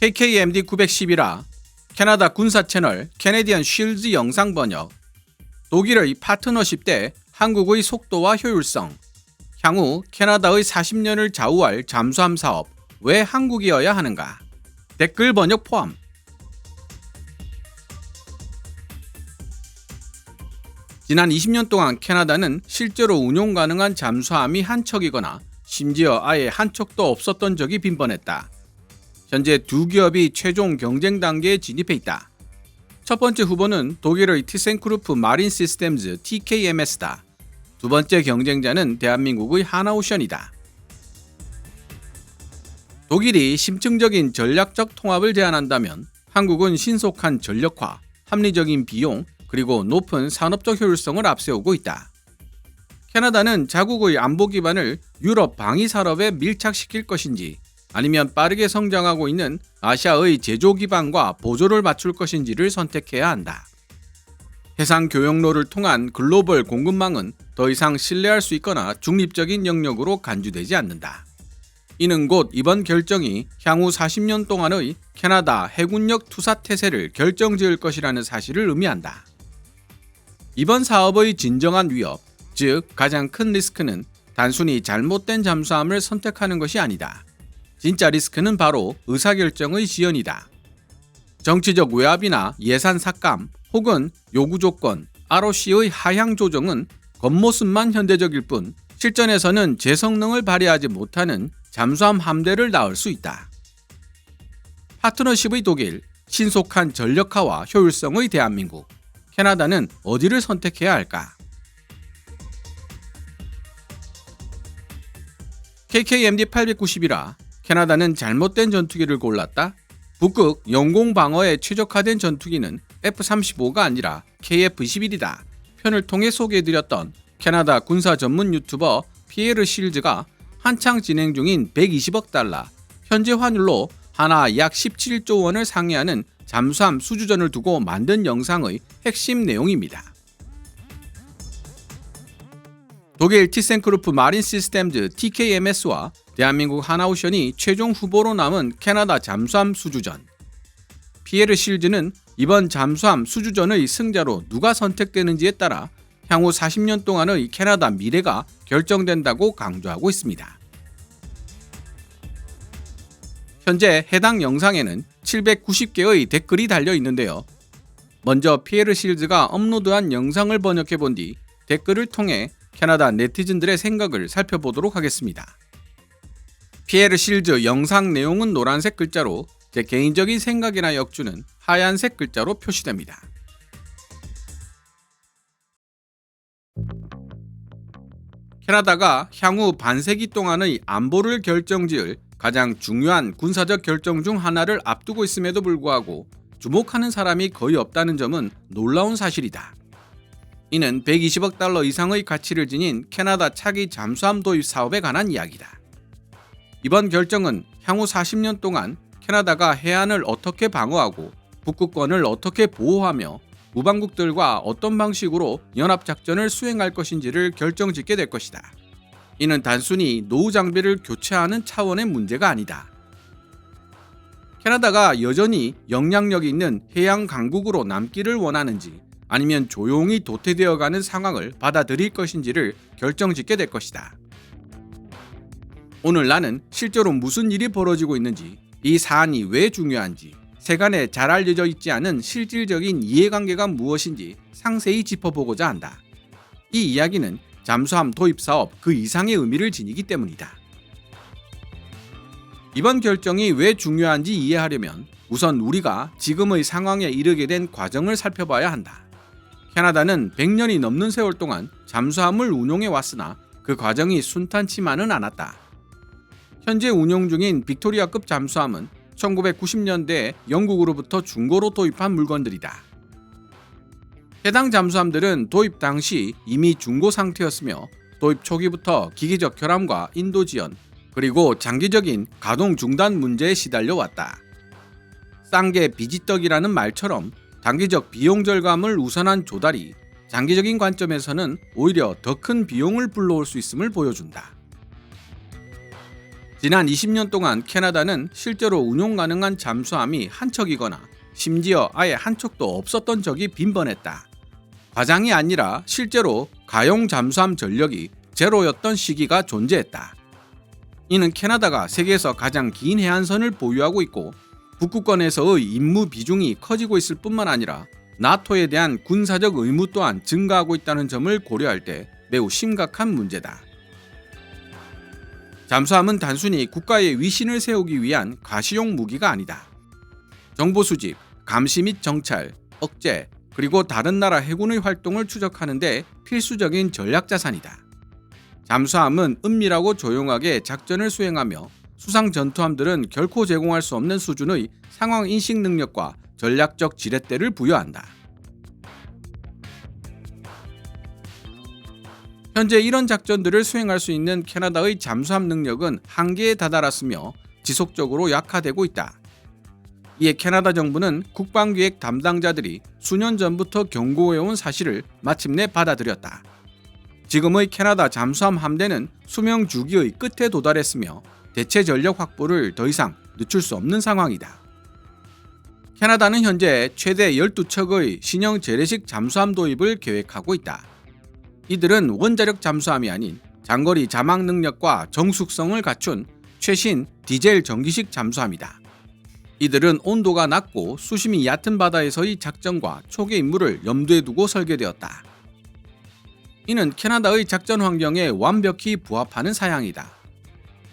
KKMD 911화 캐나다 군사 채널 캐네디언 쉴즈 영상 번역. 독일의 파트너십 때 한국의 속도와 효율성. 향후 캐나다의 40년을 좌우할 잠수함 사업. 왜 한국이어야 하는가? 댓글 번역 포함. 지난 20년 동안 캐나다는 실제로 운용 가능한 잠수함이 한 척이거나 심지어 아예 한 척도 없었던 적이 빈번했다. 현재 두 기업이 최종 경쟁 단계에 진입해 있다. 첫 번째 후보는 독일의 티센크루프 마린 시스템즈 TKMS다. 두 번째 경쟁자는 대한민국의 하나오션이다. 독일이 심층적인 전략적 통합을 제안한다면 한국은 신속한 전력화, 합리적인 비용, 그리고 높은 산업적 효율성을 앞세우고 있다. 캐나다는 자국의 안보 기반을 유럽 방위 산업에 밀착시킬 것인지 아니면 빠르게 성장하고 있는 아시아의 제조 기반과 보조를 맞출 것인지를 선택해야 한다. 해상 교역로를 통한 글로벌 공급망은 더 이상 신뢰할 수 있거나 중립적인 영역으로 간주되지 않는다. 이는 곧 이번 결정이 향후 40년 동안의 캐나다 해군력 투사 태세를 결정지을 것이라는 사실을 의미한다. 이번 사업의 진정한 위협, 즉 가장 큰 리스크는 단순히 잘못된 잠수함을 선택하는 것이 아니다. 진짜 리스크는 바로 의사결정의 지연이다. 정치적 외압이나 예산 삭감 혹은 요구 조건, ROC의 하향 조정은 겉모습만 현대적일 뿐 실전에서는 제 성능을 발휘하지 못하는 잠수함 함대를 낳을 수 있다. 파트너십의 독일, 신속한 전력화와 효율성의 대한민국, 캐나다는 어디를 선택해야 할까? KKMD 891화 캐나다는 잘못된 전투기를 골랐다. 북극 영공 방어에 최적화된 전투기는 F-35가 아니라 KF-21이다. 편을 통해 소개해드렸던 캐나다 군사 전문 유튜버 피에르 실즈가 한창 진행 중인 120억 달러, 현재 환율로 하나 약 17조 원을 상회하는 잠수함 수주전을 두고 만든 영상의 핵심 내용입니다. 독일 티센크루프 마린 시스템즈 TKMS와 대한민국 하나오션이 최종 후보로 남은 캐나다 잠수함 수주전. 피에르 실즈는 이번 잠수함 수주전의 승자로 누가 선택되는지에 따라 향후 40년 동안의 캐나다 미래가 결정된다고 강조하고 있습니다. 현재 해당 영상에는 790개의 댓글이 달려 있는데요. 먼저 피에르 실즈가 업로드한 영상을 번역해 본 뒤 댓글을 통해 캐나다 네티즌들의 생각을 살펴보도록 하겠습니다. 피에르 실즈 영상 내용은 노란색 글자로 제 개인적인 생각이나 역주는 하얀색 글자로 표시됩니다. 캐나다가 향후 반세기 동안의 안보를 결정지을 가장 중요한 군사적 결정 중 하나를 앞두고 있음에도 불구하고 주목하는 사람이 거의 없다는 점은 놀라운 사실이다. 이는 120억 달러 이상의 가치를 지닌 캐나다 차기 잠수함 도입 사업에 관한 이야기다. 이번 결정은 향후 40년 동안 캐나다가 해안을 어떻게 방어하고 북극권을 어떻게 보호하며 무방국들과 어떤 방식으로 연합작전을 수행할 것인지를 결정짓게 될 것이다. 이는 단순히 노후 장비를 교체하는 차원의 문제가 아니다. 캐나다가 여전히 영향력 있는 해양 강국으로 남기를 원하는지 아니면 조용히 도태되어 가는 상황을 받아들일 것인지를 결정짓게 될 것이다. 오늘 나는 실제로 무슨 일이 벌어지고 있는지, 이 사안이 왜 중요한지, 세간에 잘 알려져 있지 않은 실질적인 이해관계가 무엇인지 상세히 짚어보고자 한다. 이 이야기는 잠수함 도입 사업 그 이상의 의미를 지니기 때문이다. 이번 결정이 왜 중요한지 이해하려면 우선 우리가 지금의 상황에 이르게 된 과정을 살펴봐야 한다. 캐나다는 100년이 넘는 세월 동안 잠수함을 운용해 왔으나 그 과정이 순탄치만은 않았다. 현재 운용 중인 빅토리아급 잠수함은 1990년대에 영국으로부터 중고로 도입한 물건들이다. 해당 잠수함들은 도입 당시 이미 중고 상태였으며 도입 초기부터 기계적 결함과 인도 지연 그리고 장기적인 가동 중단 문제에 시달려 왔다. 쌍게 비지떡이라는 말처럼 단기적 비용 절감을 우선한 조달이 장기적인 관점에서는 오히려 더 큰 비용을 불러올 수 있음을 보여준다. 지난 20년 동안 캐나다는 실제로 운용 가능한 잠수함이 한 척이거나 심지어 아예 한 척도 없었던 적이 빈번했다. 과장이 아니라 실제로 가용 잠수함 전력이 제로였던 시기가 존재했다. 이는 캐나다가 세계에서 가장 긴 해안선을 보유하고 있고 북구권에서의 임무 비중이 커지고 있을 뿐만 아니라 나토에 대한 군사적 의무 또한 증가하고 있다는 점을 고려할 때 매우 심각한 문제다. 잠수함은 단순히 국가의 위신을 세우기 위한 가시용 무기가 아니다. 정보 수집, 감시 및 정찰, 억제, 그리고 다른 나라 해군의 활동을 추적하는데 필수적인 전략 자산이다. 잠수함은 은밀하고 조용하게 작전을 수행하며 수상 전투함들은 결코 제공할 수 없는 수준의 상황 인식 능력과 전략적 지렛대를 부여한다. 현재 이런 작전들을 수행할 수 있는 캐나다의 잠수함 능력은 한계에 다다랐으며 지속적으로 약화되고 있다. 이에 캐나다 정부는 국방기획 담당자들이 수년 전부터 경고해온 사실을 마침내 받아들였다. 지금의 캐나다 잠수함 함대는 수명 주기의 끝에 도달했으며 대체 전력 확보를 더 이상 늦출 수 없는 상황이다. 캐나다는 현재 최대 12척의 신형 재래식 잠수함 도입을 계획하고 있다. 이들은 원자력 잠수함이 아닌 장거리 자막 능력과 정숙성을 갖춘 최신 디젤 전기식 잠수함이다. 이들은 온도가 낮고 수심이 얕은 바다에서의 작전과 초계 임무를 염두에 두고 설계되었다. 이는 캐나다의 작전 환경에 완벽히 부합하는 사양이다.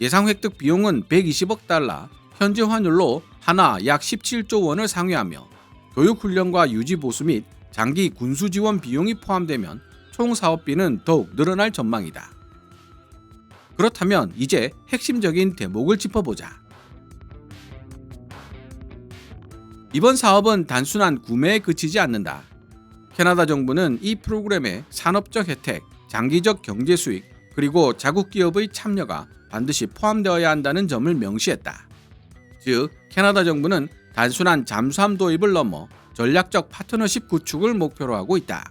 예상 획득 비용은 120억 달러, 현재 환율로 하나 약 17조 원을 상회하며 교육 훈련과 유지 보수 및 장기 군수 지원 비용이 포함되면 총 사업비는 더욱 늘어날 전망이다. 그렇다면 이제 핵심적인 대목을 짚어보자. 이번 사업은 단순한 구매에 그치지 않는다. 캐나다 정부는 이 프로그램의 산업적 혜택, 장기적 경제 수익, 그리고 자국 기업의 참여가 반드시 포함되어야 한다는 점을 명시했다. 즉, 캐나다 정부는 단순한 잠수함 도입을 넘어 전략적 파트너십 구축을 목표로 하고 있다.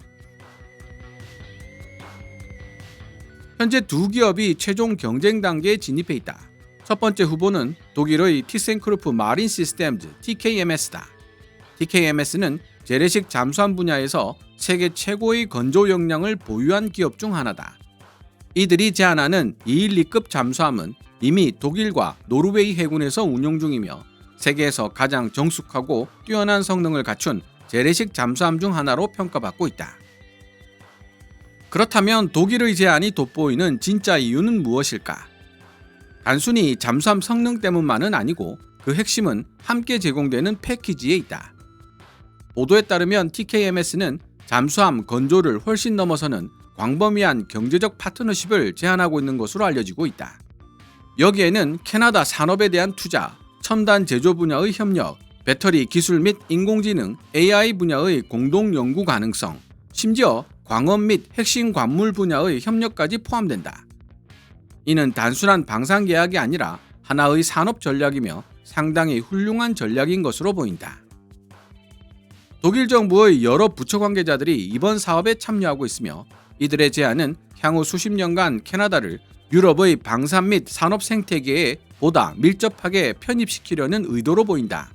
현재 두 기업이 최종 경쟁 단계에 진입해 있다. 첫 번째 후보는 독일의 티센크루프 마린 시스템즈 TKMS다. TKMS는 재래식 잠수함 분야에서 세계 최고의 건조 역량을 보유한 기업 중 하나다. 이들이 제안하는 212급 잠수함은 이미 독일과 노르웨이 해군에서 운용 중이며 세계에서 가장 정숙하고 뛰어난 성능을 갖춘 재래식 잠수함 중 하나로 평가받고 있다. 그렇다면 독일의 제안이 돋보이는 진짜 이유는 무엇일까? 단순히 잠수함 성능 때문만은 아니고 그 핵심은 함께 제공되는 패키지에 있다. 보도에 따르면 TKMS는 잠수함 건조를 훨씬 넘어서는 광범위한 경제적 파트너십을 제안하고 있는 것으로 알려지고 있다. 여기에는 캐나다 산업에 대한 투자, 첨단 제조 분야의 협력, 배터리 기술 및 인공지능 AI 분야의 공동 연구 가능성, 심지어 광원 및 핵심 관물 분야의 협력까지 포함된다. 이는 단순한 방산 계약이 아니라 하나의 산업 전략이며 상당히 훌륭한 전략인 것으로 보인다. 독일 정부의 여러 부처 관계자들이 이번 사업에 참여하고 있으며 이들의 제안은 향후 수십 년간 캐나다를 유럽의 방산 및 산업 생태계에 보다 밀접하게 편입시키려는 의도로 보인다.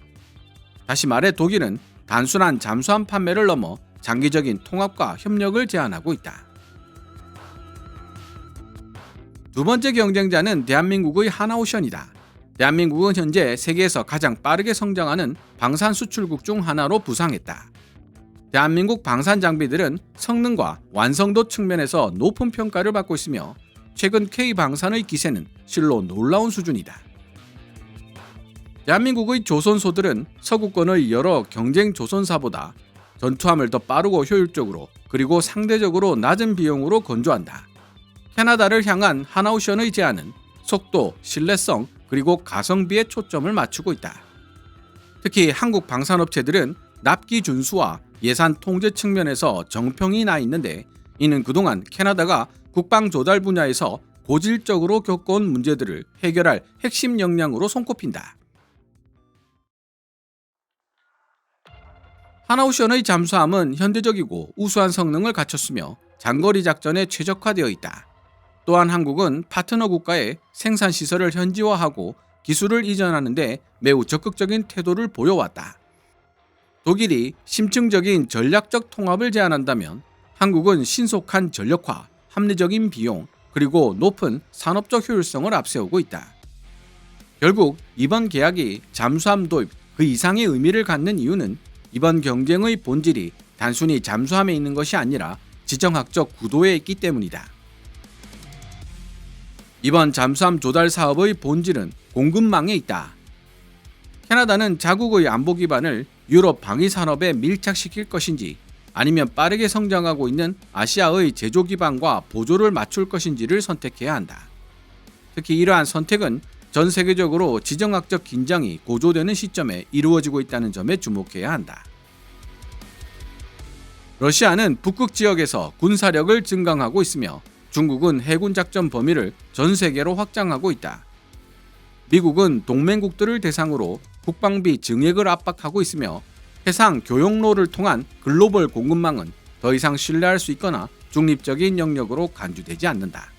다시 말해 독일은 단순한 잠수함 판매를 넘어 장기적인 통합과 협력을 제안하고 있다. 두 번째 경쟁자는 대한민국의 하나오션이다. 대한민국은 현재 세계에서 가장 빠르게 성장하는 방산 수출국 중 하나로 부상했다. 대한민국 방산 장비들은 성능과 완성도 측면에서 높은 평가를 받고 있으며 최근 K 방산의 기세는 실로 놀라운 수준이다. 대한민국의 조선소들은 서구권의 여러 경쟁 조선사보다 전투함을 더 빠르고 효율적으로 그리고 상대적으로 낮은 비용으로 건조한다. 캐나다를 향한 하나오션의 제안은 속도, 신뢰성, 그리고 가성비에 초점을 맞추고 있다. 특히 한국 방산업체들은 납기 준수와 예산 통제 측면에서 정평이 나 있는데 이는 그동안 캐나다가 국방 조달 분야에서 고질적으로 겪어온 문제들을 해결할 핵심 역량으로 손꼽힌다. 하나오션의 잠수함은 현대적이고 우수한 성능을 갖췄으며 장거리 작전에 최적화되어 있다. 또한 한국은 파트너 국가의 생산 시설을 현지화하고 기술을 이전하는데 매우 적극적인 태도를 보여왔다. 독일이 심층적인 전략적 통합을 제안한다면 한국은 신속한 전력화, 합리적인 비용, 그리고 높은 산업적 효율성을 앞세우고 있다. 결국 이번 계약이 잠수함 도입 그 이상의 의미를 갖는 이유는 이번 경쟁의 본질이 단순히 잠수함에 있는 것이 아니라 지정학적 구도에 있기 때문이다. 이번 잠수함 조달 사업의 본질은 공급망에 있다. 캐나다는 자국의 안보 기반을 유럽 방위 산업에 밀착시킬 것인지 아니면 빠르게 성장하고 있는 아시아의 제조 기반과 보조를 맞출 것인지를 선택해야 한다. 특히 이러한 선택은 전 세계적으로 지정학적 긴장이 고조되는 시점에 이루어지고 있다는 점에 주목해야 한다. 러시아는 북극 지역에서 군사력을 증강하고 있으며 중국은 해군 작전 범위를 전 세계로 확장하고 있다. 미국은 동맹국들을 대상으로 국방비 증액을 압박하고 있으며 해상 교역로를 통한 글로벌 공급망은 더 이상 신뢰할 수 있거나 중립적인 영역으로 간주되지 않는다.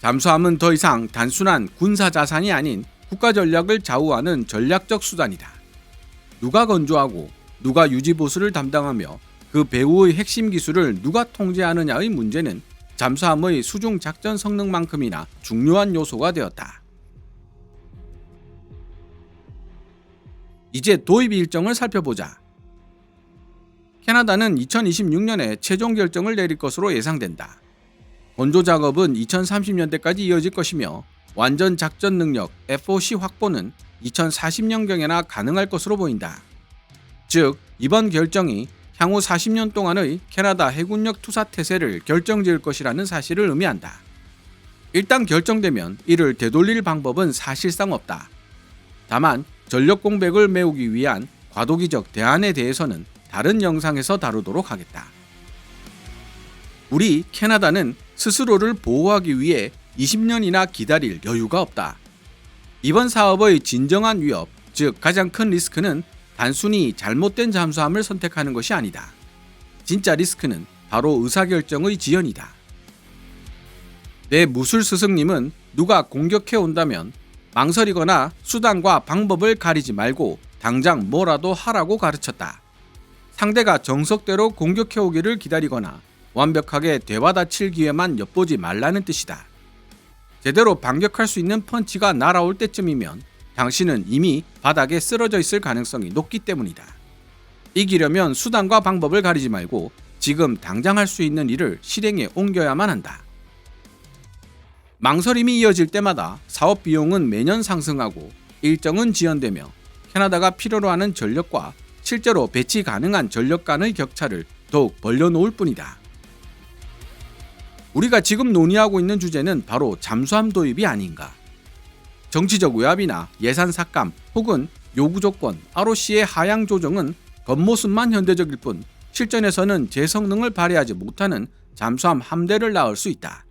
잠수함은 더 이상 단순한 군사 자산이 아닌 국가 전략을 좌우하는 전략적 수단이다. 누가 건조하고 누가 유지 보수를 담당하며 그 배후의 핵심 기술을 누가 통제하느냐의 문제는 잠수함의 수중 작전 성능만큼이나 중요한 요소가 되었다. 이제 도입 일정을 살펴보자. 캐나다는 2026년에 최종 결정을 내릴 것으로 예상된다. 건조 작업은 2030년대까지 이어질 것이며 완전 작전 능력 FOC 확보는 2040년경에나 가능할 것으로 보인다. 즉, 이번 결정이 향후 40년 동안의 캐나다 해군력 투사 태세를 결정지을 것이라는 사실을 의미한다. 일단 결정되면 이를 되돌릴 방법은 사실상 없다. 다만 전력 공백을 메우기 위한 과도기적 대안에 대해서는 다른 영상에서 다루도록 하겠다. 우리 캐나다는 스스로를 보호하기 위해 20년이나 기다릴 여유가 없다. 이번 사업의 진정한 위협, 즉 가장 큰 리스크는 단순히 잘못된 잠수함을 선택하는 것이 아니다. 진짜 리스크는 바로 의사결정의 지연이다. 내 무술 스승님은 누가 공격해 온다면 망설이거나 수단과 방법을 가리지 말고 당장 뭐라도 하라고 가르쳤다. 상대가 정석대로 공격해 오기를 기다리거나 완벽하게 되받아칠 기회만 엿보지 말라는 뜻이다. 제대로 반격할 수 있는 펀치가 날아올 때쯤이면 당신은 이미 바닥에 쓰러져 있을 가능성이 높기 때문이다. 이기려면 수단과 방법을 가리지 말고 지금 당장 할 수 있는 일을 실행에 옮겨야만 한다. 망설임이 이어질 때마다 사업 비용은 매년 상승하고 일정은 지연되며 캐나다가 필요로 하는 전력과 실제로 배치 가능한 전력 간의 격차를 더욱 벌려놓을 뿐이다. 우리가 지금 논의하고 있는 주제는 바로 잠수함 도입이 아닌가. 정치적 외압이나 예산 삭감 혹은 요구 조건 ROC의 하향 조정은 겉모습만 현대적일 뿐 실전에서는 제 성능을 발휘하지 못하는 잠수함 함대를 낳을 수 있다.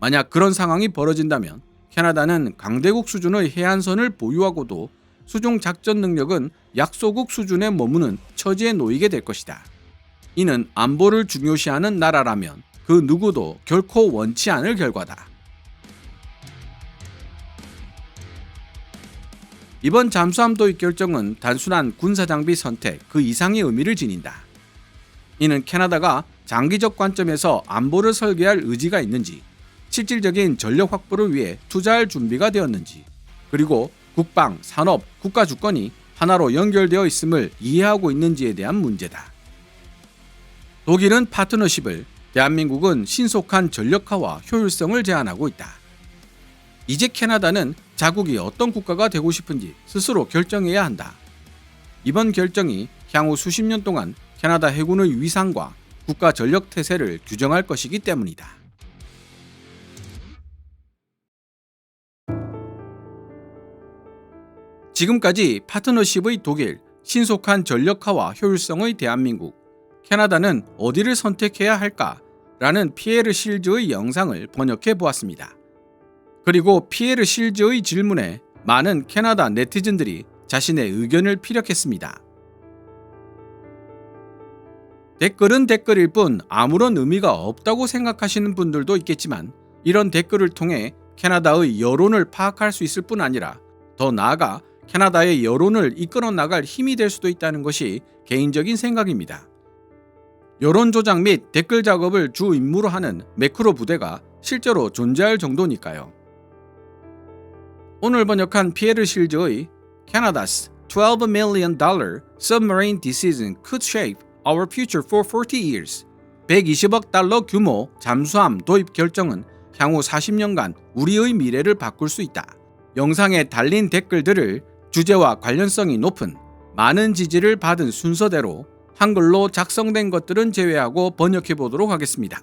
만약 그런 상황이 벌어진다면 캐나다는 강대국 수준의 해안선을 보유하고도 수중 작전 능력은 약소국 수준에 머무는 처지에 놓이게 될 것이다. 이는 안보를 중요시하는 나라라면 그 누구도 결코 원치 않을 결과다. 이번 잠수함 도입 결정은 단순한 군사 장비 선택 그 이상의 의미를 지닌다. 이는 캐나다가 장기적 관점에서 안보를 설계할 의지가 있는지 실질적인 전력 확보를 위해 투자할 준비가 되었는지, 그리고 국방, 산업, 국가 주권이 하나로 연결되어 있음을 이해하고 있는지에 대한 문제다. 독일은 파트너십을, 대한민국은 신속한 전력화와 효율성을 제안하고 있다. 이제 캐나다는 자국이 어떤 국가가 되고 싶은지 스스로 결정해야 한다. 이번 결정이 향후 수십 년 동안 캐나다 해군의 위상과 국가 전력 태세를 규정할 것이기 때문이다. 지금까지 파트너십의 독일, 신속한 전력화와 효율성의 대한민국, 캐나다는 어디를 선택해야 할까? 라는 피에르 실즈의 영상을 번역해 보았습니다. 그리고 피에르 실즈의 질문에 많은 캐나다 네티즌들이 자신의 의견을 피력했습니다. 댓글은 댓글일 뿐 아무런 의미가 없다고 생각하시는 분들도 있겠지만 이런 댓글을 통해 캐나다의 여론을 파악할 수 있을 뿐 아니라 더 나아가 캐나다의 여론을 이끌어 나갈 힘이 될 수도 있다는 것이 개인적인 생각입니다. 여론 조작 및 댓글 작업을 주 임무로 하는 매크로 부대가 실제로 존재할 정도니까요. 오늘 번역한 피에르 실즈의 Canada's 12 million dollar submarine decision could shape our future for 40 years. 120억 달러 규모 잠수함 도입 결정은 향후 40년간 우리의 미래를 바꿀 수 있다. 영상에 달린 댓글들을 주제와 관련성이 높은 많은 지지를 받은 순서대로 한글로 작성된 것들은 제외하고 번역해 보도록 하겠습니다.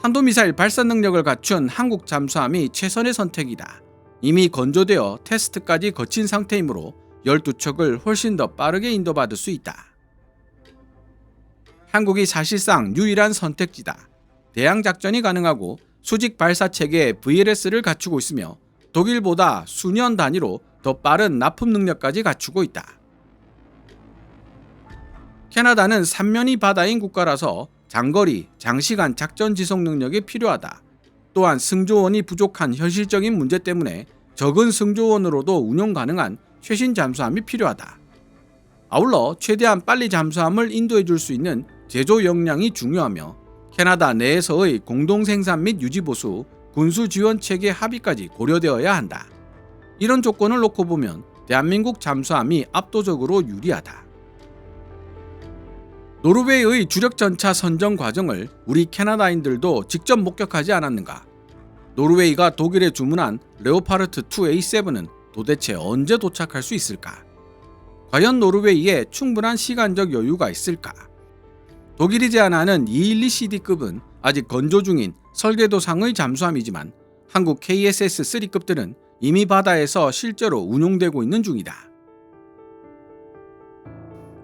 탄도미사일 발사 능력을 갖춘 한국 잠수함이 최선의 선택이다. 이미 건조되어 테스트까지 거친 상태이므로 12척을 훨씬 더 빠르게 인도받을 수 있다. 한국이 사실상 유일한 선택지다. 대양 작전이 가능하고 수직 발사 체계 VLS를 갖추고 있으며 독일보다 수년 단위로 더 빠른 납품 능력까지 갖추고 있다. 캐나다는 삼면이 바다인 국가라서 장거리, 장시간 작전 지속 능력이 필요하다. 또한 승조원이 부족한 현실적인 문제 때문에 적은 승조원으로도 운용 가능한 최신 잠수함이 필요하다. 아울러 최대한 빨리 잠수함을 인도해 줄 수 있는 제조 역량이 중요하며 캐나다 내에서의 공동 생산 및 유지 보수, 군수 지원 체계 합의까지 고려되어야 한다. 이런 조건을 놓고 보면 대한민국 잠수함이 압도적으로 유리하다. 노르웨이의 주력 전차 선정 과정을 우리 캐나다인들도 직접 목격하지 않았는가? 노르웨이가 독일에 주문한 레오파르트 2 A7은 도대체 언제 도착할 수 있을까? 과연 노르웨이에 충분한 시간적 여유가 있을까? 독일이 제안하는 212CD급은 아직 건조 중인 설계도상의 잠수함이지만 한국 KSS 3급들은 이미 바다에서 실제로 운용되고 있는 중이다.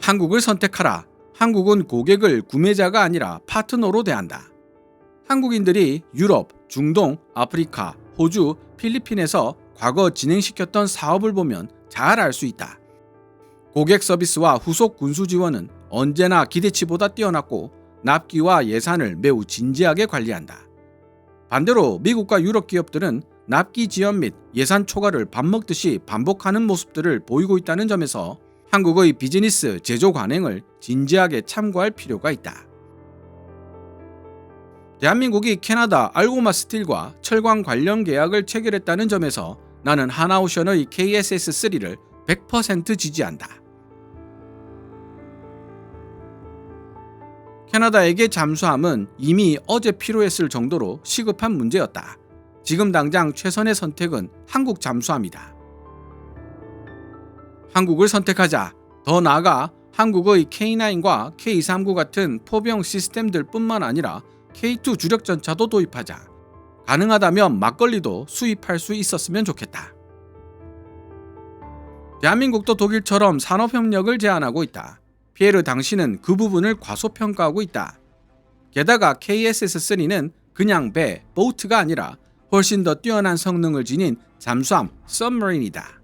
한국을 선택하라. 한국은 고객을 구매자가 아니라 파트너로 대한다. 한국인들이 유럽, 중동, 아프리카, 호주, 필리핀에서 과거 진행시켰던 사업을 보면 잘 알 수 있다. 고객 서비스와 후속 군수 지원은 언제나 기대치보다 뛰어났고 납기와 예산을 매우 진지하게 관리한다. 반대로 미국과 유럽 기업들은 납기 지연 및 예산 초과를 밥 먹듯이 반복하는 모습들을 보이고 있다는 점에서 한국의 비즈니스 제조 관행을 진지하게 참고할 필요가 있다. 대한민국이 캐나다 알고마 스틸과 철광 관련 계약을 체결했다는 점에서 나는 하나오션의 KSS3를 100% 지지한다. 캐나다에게 잠수함은 이미 어제 필요했을 정도로 시급한 문제였다. 지금 당장 최선의 선택은 한국 잠수함이다. 한국을 선택하자. 더 나아가 한국의 K9과 K39 같은 포병 시스템들 뿐만 아니라 K2 주력 전차도 도입하자. 가능하다면 막걸리도 수입할 수 있었으면 좋겠다. 대한민국도 독일처럼 산업협력을 제안하고 있다. 피에르 당신은 그 부분을 과소평가하고 있다. 게다가 KSS-3는 그냥 배, 보트가 아니라 훨씬 더 뛰어난 성능을 지닌 잠수함, 썸머린이다.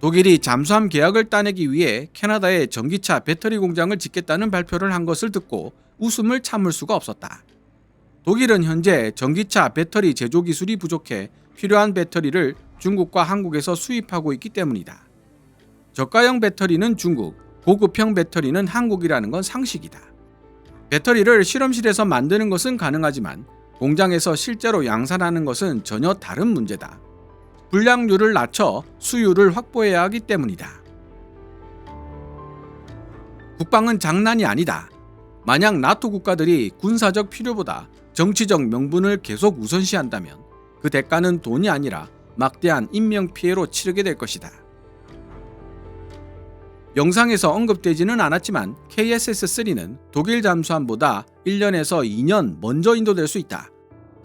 독일이 잠수함 계약을 따내기 위해 캐나다에 전기차 배터리 공장을 짓겠다는 발표를 한 것을 듣고 웃음을 참을 수가 없었다. 독일은 현재 전기차 배터리 제조 기술이 부족해 필요한 배터리를 중국과 한국에서 수입하고 있기 때문이다. 저가형 배터리는 중국, 고급형 배터리는 한국이라는 건 상식이다. 배터리를 실험실에서 만드는 것은 가능하지만 공장에서 실제로 양산하는 것은 전혀 다른 문제다. 불량률을 낮춰 수율을 확보해야 하기 때문이다. 국방은 장난이 아니다. 만약 나토 국가들이 군사적 필요보다 정치적 명분을 계속 우선시한다면 그 대가는 돈이 아니라 막대한 인명 피해로 치르게 될 것이다. 영상에서 언급되지는 않았지만 KSS-3는 독일 잠수함보다 1년에서 2년 먼저 인도될 수 있다.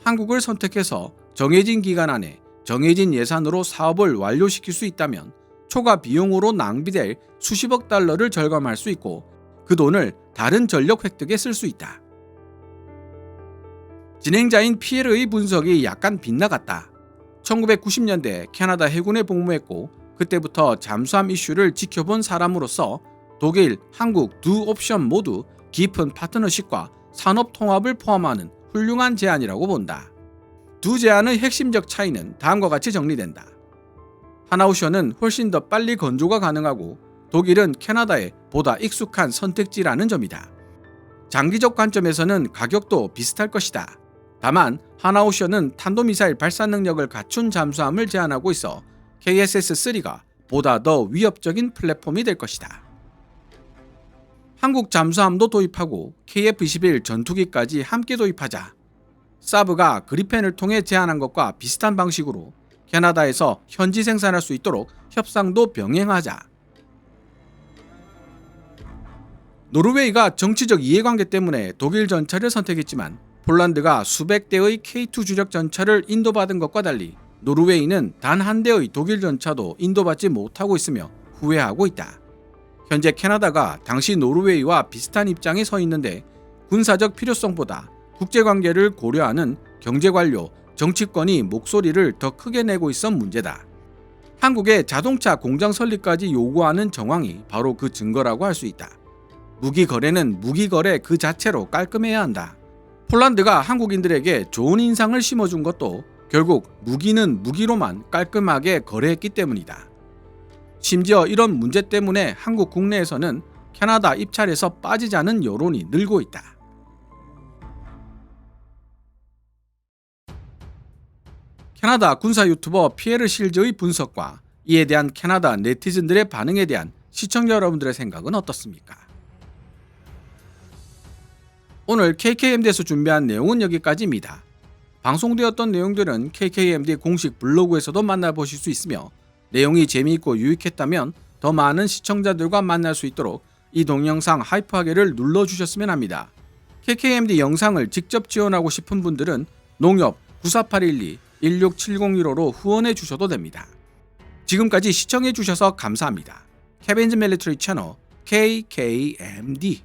한국을 선택해서 정해진 기간 안에 정해진 예산으로 사업을 완료시킬 수 있다면 초과 비용으로 낭비될 수십억 달러를 절감할 수 있고 그 돈을 다른 전력 획득에 쓸 수 있다. 진행자인 피에르의 분석이 약간 빗나갔다. 1990년대 캐나다 해군에 복무했고 그때부터 잠수함 이슈를 지켜본 사람으로서 독일, 한국 두 옵션 모두 깊은 파트너십과 산업 통합을 포함하는 훌륭한 제안이라고 본다. 두 제안의 핵심적 차이는 다음과 같이 정리된다. 하나오션은 훨씬 더 빨리 건조가 가능하고 독일은 캐나다에 보다 익숙한 선택지라는 점이다. 장기적 관점에서는 가격도 비슷할 것이다. 다만 하나오션은 탄도미사일 발사 능력을 갖춘 잠수함을 제안하고 있어 KSS-3가 보다 더 위협적인 플랫폼이 될 것이다. 한국 잠수함도 도입하고 KF-21 전투기까지 함께 도입하자. 사브가 그리펜을 통해 제안한 것과 비슷한 방식으로 캐나다에서 현지 생산할 수 있도록 협상도 병행하자. 노르웨이가 정치적 이해관계 때문에 독일 전차를 선택했지만 폴란드가 수백 대의 K2 주력 전차를 인도받은 것과 달리 노르웨이는 단 한 대의 독일 전차도 인도받지 못하고 있으며 후회하고 있다. 현재 캐나다가 당시 노르웨이와 비슷한 입장에 서 있는데 군사적 필요성보다 국제 관계를 고려하는 경제 관료, 정치권이 목소리를 더 크게 내고 있어 문제다. 한국의 자동차 공장 설립까지 요구하는 정황이 바로 그 증거라고 할 수 있다. 무기 거래는 무기 거래 그 자체로 깔끔해야 한다. 폴란드가 한국인들에게 좋은 인상을 심어준 것도 결국 무기는 무기로만 깔끔하게 거래했기 때문이다. 심지어 이런 문제 때문에 한국 국내에서는 캐나다 입찰에서 빠지자는 여론이 늘고 있다. 캐나다 군사 유튜버 피에르 실즈의 분석과 이에 대한 캐나다 네티즌들의 반응에 대한 시청자 여러분들의 생각은 어떻습니까? 오늘 KKMD에서 준비한 내용은 여기까지입니다. 방송되었던 내용들은 KKMD 공식 블로그에서도 만나보실 수 있으며 내용이 재미있고 유익했다면 더 많은 시청자들과 만날 수 있도록 이 동영상 하이프하게를 눌러주셨으면 합니다. KKMD 영상을 직접 지원하고 싶은 분들은 농협 94812 16701호로 후원해 주셔도 됩니다. 지금까지 시청해 주셔서 감사합니다. 케빈즈 멜리트리 채널 KKMD